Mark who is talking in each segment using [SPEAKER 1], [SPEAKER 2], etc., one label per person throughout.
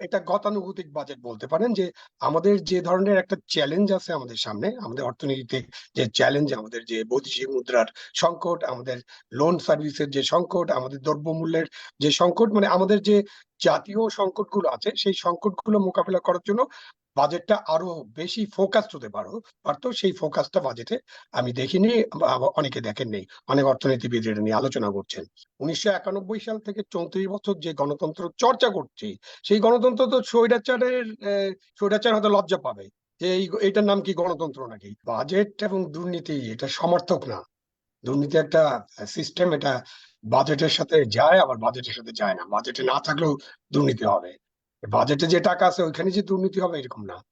[SPEAKER 1] এটা গতানুগতিক বাজেট বলতে পারেন যে আমাদের যে ধরনের একটা চ্যালেঞ্জ আছে আমাদের সামনে, আমাদের অর্থনীতিতে যে চ্যালেঞ্জ আমাদের যে বৈদেশিক মুদ্রার সংকট, আমাদের লোন সার্ভিসের যে সংকট, আমাদের দ্রব্যমূল্যের যে সংকট মানে আমাদের যে জাতীয় সংকটগুলো আছে, সেই সংকটগুলো মোকাবিলা করার জন্য বাজেটটা আরও বেশি ফোকাসড হতে পারো। পারতো সেই ফোকাসটা বাজেটে আমি দেখিনি অনেকে দেখেন নেই। অনেক অর্থনীতিবিদ এটা নিয়ে আলোচনা করছেন। উনিশশো একানব্বই সাল থেকে চৌত্রিশ বছর যে গণতন্ত্র চর্চা করছি, সেই গণতন্ত্র তো স্বৈরাচারের স্বৈরাচার হয়তো লজ্জা পাবে যে এই এটার নাম কি গণতন্ত্র নাকি? বাজেট এবং দুর্নীতি এটা সমর্থক না। দুর্নীতি একটা সিস্টেম এটা বাজেটের সাথে যায়, আবার বাজেটের সাথে যায় না। বাজেটে না থাকলেও দুর্নীতি হবে। বাজেটে যে টাকা আছে ওইখানে যে দুর্নীতি হবে এরকম না।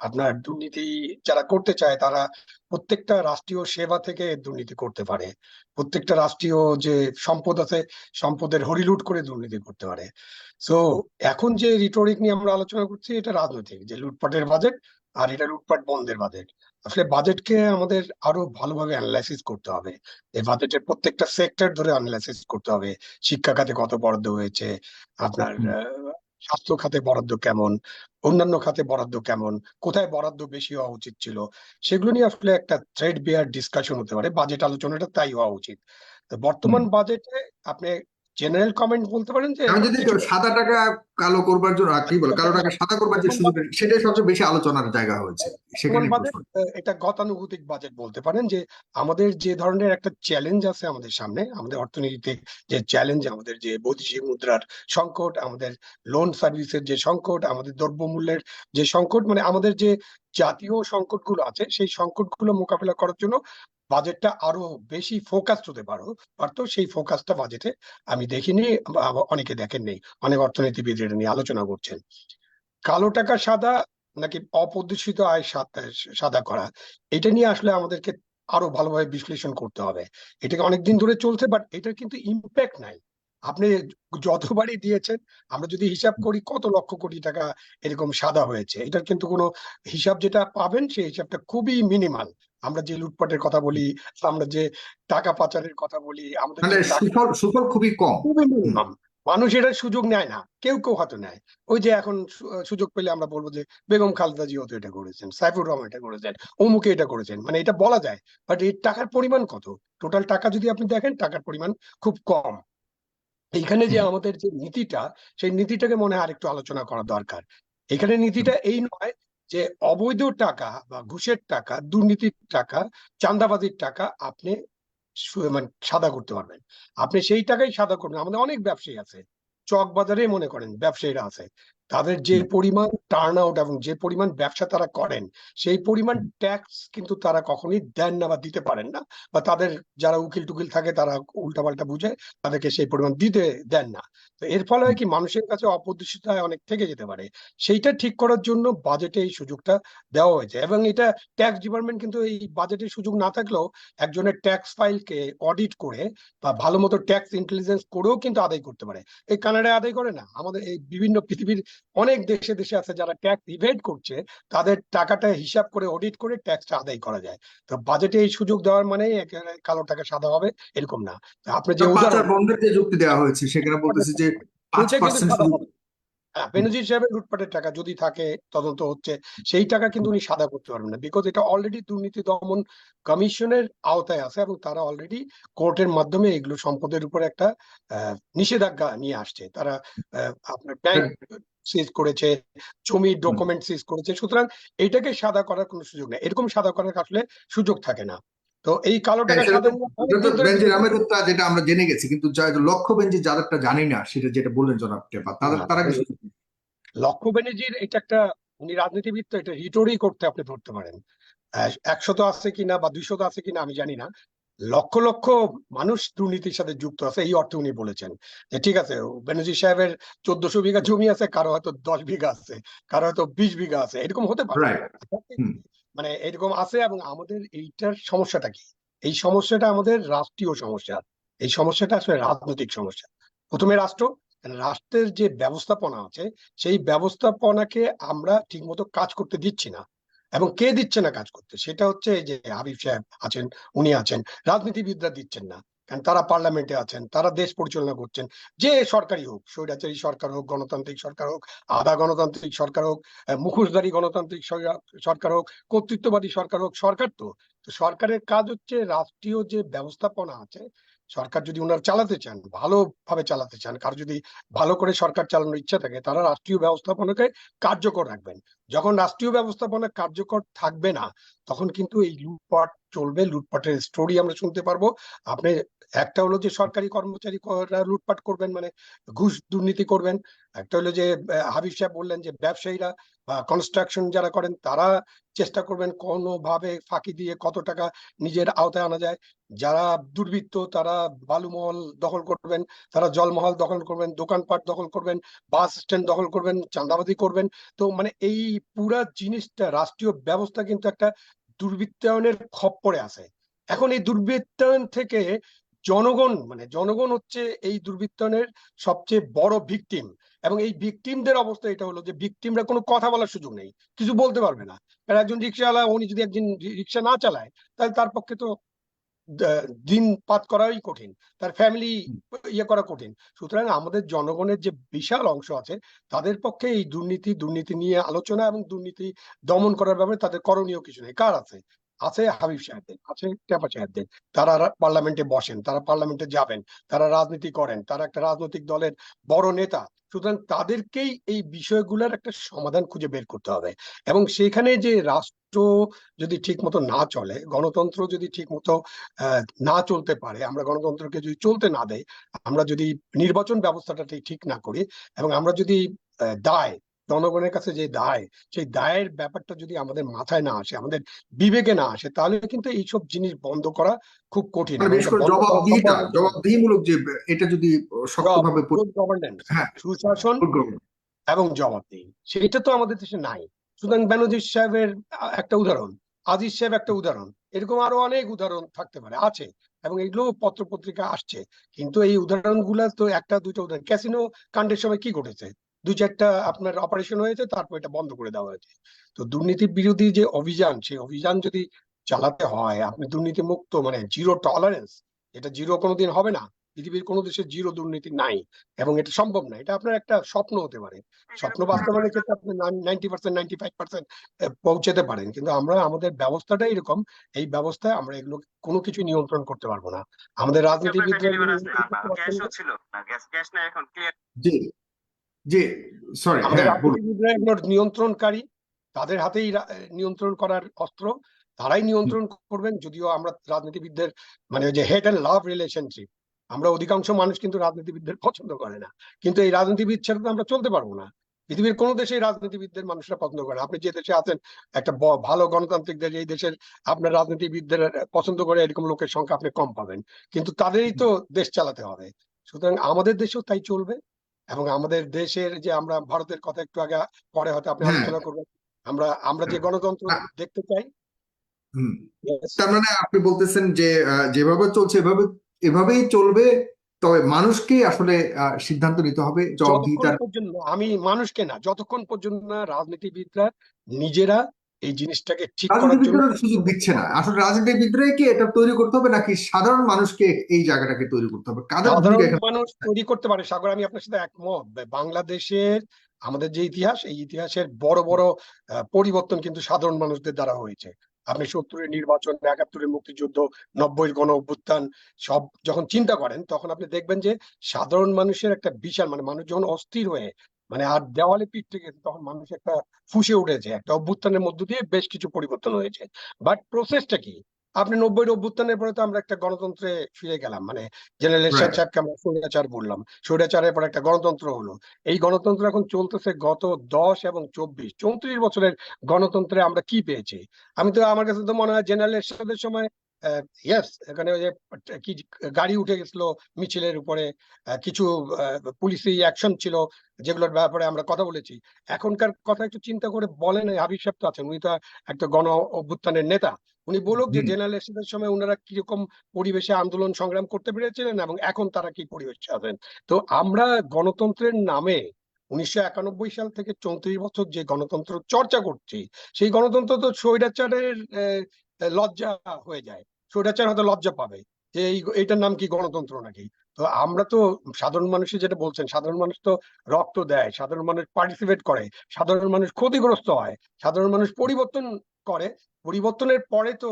[SPEAKER 1] আপনার দুর্নীতি যারা করতে চায় তারা প্রত্যেকটা রাষ্ট্রীয় সেবা থেকে দুর্নীতি করতে পারে। প্রত্যেকটা রাষ্ট্রীয় যে সম্পদ আছে সম্পদের হরিলুট করে দুর্নীতি করতে পারে। সো এখন যে রিটোরিক নিয়ে আমরা আলোচনা করছি এটা রাজনৈতিক। যে লুটপাটের বাজেট আর এটা লুটপাট বন্ধের বাজেট। আসলে বাজেটকে আমাদের আরও ভালোভাবে অ্যানালাইসিস করতে হবে। এই বাজেটের প্রত্যেকটা সেক্টর ধরে অ্যানালাইসিস করতে হবে। শিক্ষা খাতে কত বরাদ্দ হয়েছে আপনার স্বাস্থ্য খাতে বরাদ্দ কেমন? অন্যান্য খাতে বরাদ্দ কেমন? কোথায় বরাদ্দ বেশি হওয়া উচিত ছিল? সেগুলো নিয়ে আসলে একটা থ্রেড বেয়ার ডিসকাশন হতে পারে। বাজেট আলোচনাটা তাই হওয়া উচিত। তো বর্তমান বাজেটে আপনি জেনারেল কমেন্ট বলতে পারেন যে
[SPEAKER 2] আমি যদি সাদা টাকা কালো করবার জন্য কি বলে কালো টাকা সাদা করবার যে সুযোগ সেটাই সবচেয়ে বেশি আলোচনার জায়গা হয়েছে সেখানে
[SPEAKER 1] এটা গতানুগতিক বাজেট বলতে পারেন যে আমাদের যে ধরনের একটা চ্যালেঞ্জ আছে আমাদের সামনে আমাদের অর্থনীতিতে যে চ্যালেঞ্জ আমাদের যে বৈদেশিক মুদ্রার সংকট আমাদের লোন সার্ভিসের যে সংকট আমাদের দ্রব্যমূল্যের যে সংকট মানে আমাদের যে জাতীয় সংকটগুলো আছে সেই সংকটগুলো মোকাবিলা করার জন্য বাজেটটা আরও বেশি ফোকাসড হতে পারো, পারতো সেই ফোকাসটা বাজেটে আমি দেখিনি অনেকে দেখেন নেই অনেক অর্থনীতিবিদ এটা নিয়ে আলোচনা করছেন। কালো টাকা সাদা নাকি অপদূষিত আয় সাদা করা, এটা নিয়ে আসলে আমাদেরকে আরও ভালোভাবে বিশ্লেষণ করতে হবে। এটাকে অনেকদিন ধরে চলছে বাট এটার কিন্তু ইম্প্যাক্ট নাই। আপনি যতবারই দিয়েছেন, আমরা যদি হিসাব করি কত লক্ষ কোটি টাকা এরকম সাদা হয়েছে, এটার কিন্তু কোনো হিসাব যেটা পাবেন, সেই হিসাবটা খুবই মিনিমাল আমরা যে লুটপাটের কথা বলি আমরা যে টাকা পাচারের কথা বলি আমাদের
[SPEAKER 2] মানে সুফল সুফল খুবই কম।
[SPEAKER 1] খুবই মানুষ এটার সুযোগ নেয় না। কেউ কেউ হয়তো নেয়। ওই যে এখন সুযোগ পেলে আমরা বলব যে বেগম খালেদা জিও তো এটা করেছেন সাইফুর রহমান এটা করেছেন অমুকে এটা করেছেন। মানে এটা বলা যায়। বাট এই টাকার পরিমাণ কত? টোটাল টাকা যদি আপনি দেখেন টাকার পরিমাণ খুব কম। এইখানে যে আমাদের যে নীতিটা সেই নীতিটাকে মনে হয় আরেকটু আলোচনা করা দরকার। এখানে নীতিটা এই নয় যে অবৈধ টাকা বা ঘুষের টাকা, দুর্নীতির টাকা চান্দাবাজির টাকা আপনি মানে সাদা করতে পারবেন। আপনি সেই টাকাই সাদা করবেন। আমাদের অনেক ব্যবসায়ী আছে চক বাজারে মনে করেন ব্যবসায়ীরা আছে। তাদের যে পরিমাণ টার্ন আউট এবং যে পরিমাণ ব্যবসা তারা করেন সেই পরিমাণ ট্যাক্স কিন্তু তারা কখনোই দেন না বা দিতে পারেন না বা তাদের যারা উকিল টুকিল থাকে তারা উল্টাপাল্টা বুঝে তাদেরকে সেই পরিমাণ দিতে দেন না। তো এর ফলে হয় কি মানুষের কাছে অপ্রদূষিত আয় অনেক থেকে যেতে পারে। সেইটা ঠিক করার জন্য বাজেটে এই সুযোগটা দেওয়া হয়েছে এবং এটা ট্যাক্স ডিপার্টমেন্ট কিন্তু এই বাজেটের সুযোগ না থাকলেও একজনের ট্যাক্স ফাইলকে অডিট করে বা ভালো মতো ট্যাক্স ইন্টেলিজেন্স করেও কিন্তু আদায় করতে পারে। এই কানাডায় আদায় করে না আমাদের এই বিভিন্ন পৃথিবীর অনেক দেশে দেশে আছে যারা ট্যাক্স ইভেড করছে তাদের টাকাটা হিসাব করে অডিট করে ট্যাক্সটা আদায় করা যায়। তো বাজেটে এই সুযোগ দেওয়ার মানে কালো টাকা সাদা হবে এরকম না। আপনি যে উদাহরণ
[SPEAKER 2] বন্ধের যে যুক্তি দেওয়া হয়েছে সেখানে বলতেছে যে
[SPEAKER 1] হ্যাঁ বেনজির সাহেবের লুটপাটের টাকা যদি থাকে তদন্ত হচ্ছে সেই টাকা কিন্তু উনি সাদা করতে পারবেন না বিকজ এটা অলরেডি দুর্নীতি দমন কমিশনের আওতায় আছে এবং তারা অলরেডি কোর্টের মাধ্যমে এগুলো সম্পদের উপর একটা আহ, নিষেধাজ্ঞা নিয়ে আসছে। তারা আপনার ব্যাংক সিজ করেছে জমির ডকুমেন্ট সিজ করেছে সুতরাং এটাকে সাদা করার কোনো সুযোগ নেই। এরকম সাদা করার আসলে সুযোগ থাকে না। তো এই কালো টাকা
[SPEAKER 2] হ্যাঁ, বেঞ্জির আহমেদেরটা যেটা আমরা জেনে গেছি কিন্তু লক্ষ্য বেঞ্জি যাদেরটা জানি না সেটা যেটা বললেন জনাব টেপা তাদের
[SPEAKER 1] হ্যাঁ,
[SPEAKER 2] তারা
[SPEAKER 1] লক্ষ্য ব্যানার্জির এটা একটা উনি রাজনীতিবিদ তো এটা রিটোরি করতে আপনি ধরতে পারেন। একশত আছে কিনা বা দুইশত আছে কিনা আমি জানি না। লক্ষ লক্ষ মানুষ দুর্নীতির সাথে যুক্ত আছে এই অর্থে উনি বলেছেন। যে ঠিক আছে বেনজির সাহেবের চোদ্দশো বিঘা জমি আছে কারও হয়তো দশ বিঘা আছে কারও হয়তো বিশ বিঘা আছে এরকম হতে পারে। মানে এরকম আছে এবং আমাদের এইটার সমস্যাটা কি? এই সমস্যাটা আমাদের রাষ্ট্রীয় সমস্যা। এই সমস্যাটা আসলে রাজনৈতিক সমস্যা। প্রথমে রাষ্ট্র রাষ্ট্রের যে ব্যবস্থাপনা আছে সেই ব্যবস্থাপনাকে আমরা ঠিকমতো কাজ করতে দিচ্ছি না। এবং কে দিচ্ছে না কাজ করতে? সেটা হচ্ছে যে হাবিব সাহেব আছেন, উনি আছেন। রাজনীতিবিদরা দিচ্ছেন না। কারণ তারা পার্লামেন্টে আছেন, তারা দেশ পরিচালনা করছেন। যে সরকারই হোক, স্বৈরাচারী সরকার হোক, গণতান্ত্রিক সরকার হোক, আধা গণতান্ত্রিক সরকার হোক মুখোশধারী গণতান্ত্রিক সরকার- হোক কর্তৃত্ববাদী সরকার হোক, সরকার তো সরকারের কাজ হচ্ছে রাষ্ট্রীয় যে ব্যবস্থাপনা আছে সরকার যদি ওনারা চালাতে চান, ভালোভাবে চালাতে চান, কার যদি ভালো করে সরকার চালানোর ইচ্ছা থাকে, তারা রাষ্ট্রীয় ব্যবস্থাপনাকে কার্যকর রাখবেন। যখন রাষ্ট্রীয় ব্যবস্থাপনা কার্যকর থাকবে না, তখন কিন্তু এই লুটপাট চলবে, লুটপাটের স্টোরি আমরা শুনতে পারব। আপনি, একটা হলো যে সরকারি কর্মচারী লুটপাট করবেন মানে ঘুষ দুর্নীতি করবেন। একটা হলো যে হাবিব সাহেব বললেন যে ব্যবসায়ীরা কনস্ট্রাকশন যারা করেন, তারা চেষ্টা করবেন কোনোভাবে ফাঁকি দিয়ে কত টাকা নিজের আওতায় আনা যায়। যারা দুর্বৃত্ত, তারা বালুমহল দখল করবেন, তারা জলমহল দখল করবেন, দোকানপাট দখল করবেন, বাস স্ট্যান্ড দখল করবেন, চাঁদাবাজি করবেন। তো মানে এই পুরা জিনিসটা, রাষ্ট্রীয় ব্যবস্থা কিন্তু একটা দুর্বৃত্তায়নের খপ্পরে আছে। এখন এই দুর্বৃত্তায়ন থেকে জনগণ মানে জনগণ হচ্ছে এই দুর্বৃত্তায়নের সবচেয়ে বড় ভিকটিম এবং এই ভিকটিমদের অবস্থা এটা হলো যে ভিকটিমরা কোনো কথা বলার সুযোগ নেই কিছু বলতে পারবে না। কারণ একজন রিক্সাওয়ালা উনি যদি একদিন রিক্সা না চালায় তাহলে তার পক্ষে তো দিন পাত করাই কঠিন তার ফ্যামিলি ইয়ে করা কঠিন। সুতরাং আমাদের জনগণের যে বিশাল অংশ আছে তাদের পক্ষে এই দুর্নীতি দুর্নীতি নিয়ে আলোচনা এবং দুর্নীতি দমন করার ব্যাপারে তাদের করণীয় কিছু নেই। কার আছে? আছে হাবিব সাহেবদের, আছে টেপা সাহেবদের। তারা পার্লামেন্টে বসেন, তারা পার্লামেন্টে যাবেন, তারা রাজনীতি করেন, তারা একটা রাজনৈতিক দলের বড় নেতা। সুতরাং তাদেরকেই এই বিষয়গুলোর একটা সমাধান খুঁজে বের করতে হবে। এবং সেখানে যে রাষ্ট্র যদি ঠিক মতো না চলে, গণতন্ত্র যদি ঠিক মতো না চলতে পারে, আমরা গণতন্ত্রকে যদি চলতে না দেয় আমরা যদি নির্বাচন ব্যবস্থাটা ঠিক না করি, এবং আমরা যদি দায় জনগণের কাছে যে দায় সেই দায়ের ব্যাপারটা যদি আমাদের মাথায় না আসে আমাদের বিবেকে না আসে তাহলে কিন্তু এইসব জিনিস বন্ধ করা খুব কঠিন।
[SPEAKER 2] মানে জবাবদিহিতা জবাবদিহিমূলক যে এটা যদি শক্তভাবে
[SPEAKER 1] গভর্নেন্স
[SPEAKER 2] হ্যাঁ।
[SPEAKER 1] সুশাসন এবং জবাবদিহি সেটা তো আমাদের দেশে নাই। সুতরাং বেনজির সাহেবের একটা উদাহরণ আজিজ সাহেব একটা উদাহরণ এরকম আরও অনেক উদাহরণ থাকতে পারে আছে এবং এগুলো পত্র পত্রিকা আসছে। কিন্তু এই উদাহরণগুলা তো একটা দুইটা উদাহরণ ক্যাসিনো কাণ্ডের সময় কি ঘটেছে? দুই চারটা আপনার অপারেশন হয়েছে তারপর এটা বন্ধ করে দেওয়া হয়েছে। তো দুর্নীতি বিরোধী যে অভিযান সেই অভিযান যদি চালাতে হয় আপনি দুর্নীতি মুক্ত মানে জিরো টলারেন্স এটা জিরো কোনোদিন হবে না। পৃথিবীর কোনো দেশে জিরো দুর্নীতি নাই এবং এটা সম্ভব না। এটা আপনার একটা স্বপ্ন হতে পারে। স্বপ্ন বাস্তবায়নের ক্ষেত্রে আপনি ninety percent ninety five percent পৌঁছাতে পারেন। কিন্তু আমরা আমাদের ব্যবস্থাটা এরকম। এই ব্যবস্থায় আমরা এগুলো কোনো কিছু নিয়ন্ত্রণ করতে পারব না। আমাদের রাজনীতিবিদরা এগুলো নিয়ন্ত্রণ করতে পারছেন
[SPEAKER 3] ক্যাশও
[SPEAKER 1] না।
[SPEAKER 3] ছিল না। গ্যাস ক্যাশ না এখন ক্লিয়ার
[SPEAKER 2] জি। জি সরি হ্যাঁ
[SPEAKER 1] নিয়ন্ত্রণকারী তাদের হাতেই নিয়ন্ত্রণ করার অস্ত্র তারাই নিয়ন্ত্রণ করবেন যদিও আমরা রাজনীতিবিদদের মানে যে অ্যান্ড লাভ রিলেশনশিপ আমরা অধিকাংশ মানুষ কিন্তু রাজনীতিবিদদের পছন্দ করে না। কিন্তু এই রাজনীতিবিদ ছাড়া তো আমরা চলতে পারব না। পৃথিবীর কোনো দেশেই রাজনীতিবিদদের মানুষরা পছন্দ করে আপনি যে দেশে আছেন একটা ভালো গণতান্ত্রিক দেশ এই দেশের আপনার রাজনীতিবিদদের পছন্দ করে এরকম লোকের সংখ্যা আপনি কম পাবেন। কিন্তু তাদেরই তো দেশ চালাতে হবে। সুতরাং আমাদের দেশেও তাই চলবে। এবং আমাদের দেশের যে আমরা ভারতের কথা একটু আগে পরে হয়তো আপনি
[SPEAKER 2] হ্যাঁ।
[SPEAKER 1] আলোচনা করবেন আমরা আমরা যে গণতন্ত্র
[SPEAKER 2] হ্যাঁ।
[SPEAKER 1] দেখতে চাই
[SPEAKER 2] তার মানে আপনি বলতেছেন যে যেভাবে চলছে এভাবে এভাবেই চলবে তবে মানুষকে আসলে আহ, সিদ্ধান্ত নিতে হবে জবাবদিহিতার
[SPEAKER 1] আমি মানুষকে না যতক্ষণ পর্যন্ত না রাজনীতিবিদরা নিজেরা এই জিনিসটাকে ঠিক করার জন্য
[SPEAKER 2] সুযোগ দিচ্ছে না। আসলে রাজনীতিবিদরাই কি এটা তৈরি করতে হবে নাকি সাধারণ মানুষকে এই জায়গাটাকে তৈরি করতে হবে?
[SPEAKER 1] সাধারণ মানুষ তৈরি করতে পারে সাগর আমি আপনার সাথে একমত। বাংলাদেশের আমাদের যে ইতিহাস এই ইতিহাসের বড় বড় পরিবর্তন কিন্তু সাধারণ মানুষদের দ্বারা হয়েছে। আপনি সত্তরের নির্বাচন একাত্তরের মুক্তিযুদ্ধ নব্বই গণ অভ্যুত্থান সব যখন চিন্তা করেন তখন আপনি দেখবেন যে সাধারণ মানুষের একটা বিশাল মানে মানুষ যখন অস্থির হয়ে মানে আর দেওয়ালে পিঠ থেকে তখন মানুষ একটা ফুসে উঠেছে একটা অভ্যুত্থানের মধ্য দিয়ে বেশ কিছু পরিবর্তন হয়েছে। বাট প্রসেসটা কি? আপনি নব্বই অভ্যুত্থানের পরে তো আমরা একটা গণতন্ত্রে ফিরে গেলাম মানে জেনারেল এরশাদ. সাহেবকে আমরা স্বৈরাচার বললাম। স্বৈরাচারের পর একটা গণতন্ত্র হলো। এই গণতন্ত্র এখন চলতেছে গত দশ এবং চব্বিশ। চৌত্রিশ বছরের গণতন্ত্রে আমরা কি পেয়েছি? আমি তো আমার কাছে তো মনে হয় জেনারেল এরশাদের সময় ইয়েস এখানে ওই যে কি গাড়ি উঠে গেছিল মিছিলের উপরে কিছু পুলিশি অ্যাকশন ছিল যেগুলোর ব্যাপারে আমরা কথা বলেছি। এখনকার কথা একটু চিন্তা করে বলেন হাবিব সাহেব তো আছেন উনি তো একটা গণ অভ্যুত্থানের নেতা। উনি বলুক যে। জেনারেল এরশাদের সময় ওনারা কীরকম পরিবেশে আন্দোলন সংগ্রাম করতে পেরেছিলেন এবং এখন তারা কি পরিবেশে আছেন। তো আমরা গণতন্ত্রের নামে উনিশশো একানব্বই সাল থেকে চৌত্রিশ বছর যে গণতন্ত্র চর্চা করছি সেই গণতন্ত্র তো স্বৈরাচারের লজ্জা হয়ে যায়। স্বৈরাচার হয়তো লজ্জা পাবে যে এই এইটার নাম কি গণতন্ত্র নাকি? তো আমরা তো সাধারণ মানুষই যেটা বলছেন, সাধারণ মানুষ তো রক্ত দেয়, সাধারণ মানুষ পার্টিসিপেট করে, সাধারণ মানুষ ক্ষতিগ্রস্ত হয়, সাধারণ মানুষ পরিবর্তন করে, পরিবর্তনের পরে তো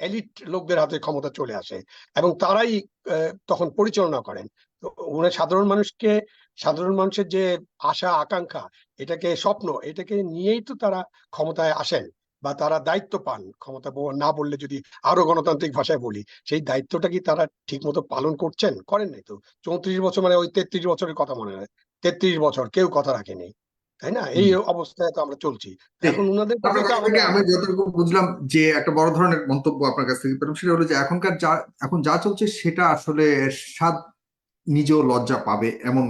[SPEAKER 1] এলিট লোকদের হাতে ক্ষমতা চলে আসে এবং তারাই তখন পরিচালনা করেন। তো ওরা সাধারণ মানুষকে, সাধারণ মানুষের যে আশা, আকাঙ্ক্ষা, এটাকে স্বপ্ন, এটাকে নিয়েই তো তারা ক্ষমতায় আসেন। বা তারা দায়িত্ব পান ক্ষমতা না বললে যদি আরও গণতান্ত্রিক ভাষায় বলি সেই দায়িত্বটা কি তারা ঠিক মতো পালন করছেন? করেন নাই তো। চৌত্রিশ বছর মানে ওই তেত্রিশ বছরের কথা মনে হয়। তেত্রিশ বছর কেউ কথা রাখেনি। তাই না? এই অবস্থায় তো আমরা চলছি। এখন উনাদের
[SPEAKER 2] আমি যতটুকু বুঝলাম যে একটা বড় ধরনের মন্তব্য আপনার কাছ থেকে পেলাম সেটা হলো যে এখনকার যা এখন যা চলছে সেটা আসলে স্বাদ নিজেও লজ্জা পাবে এমন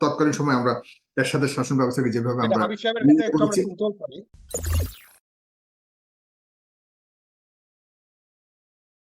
[SPEAKER 2] তৎকালীন সময় আমরা এরশাদের শাসন ব্যবস্থাকে যেভাবে আমরা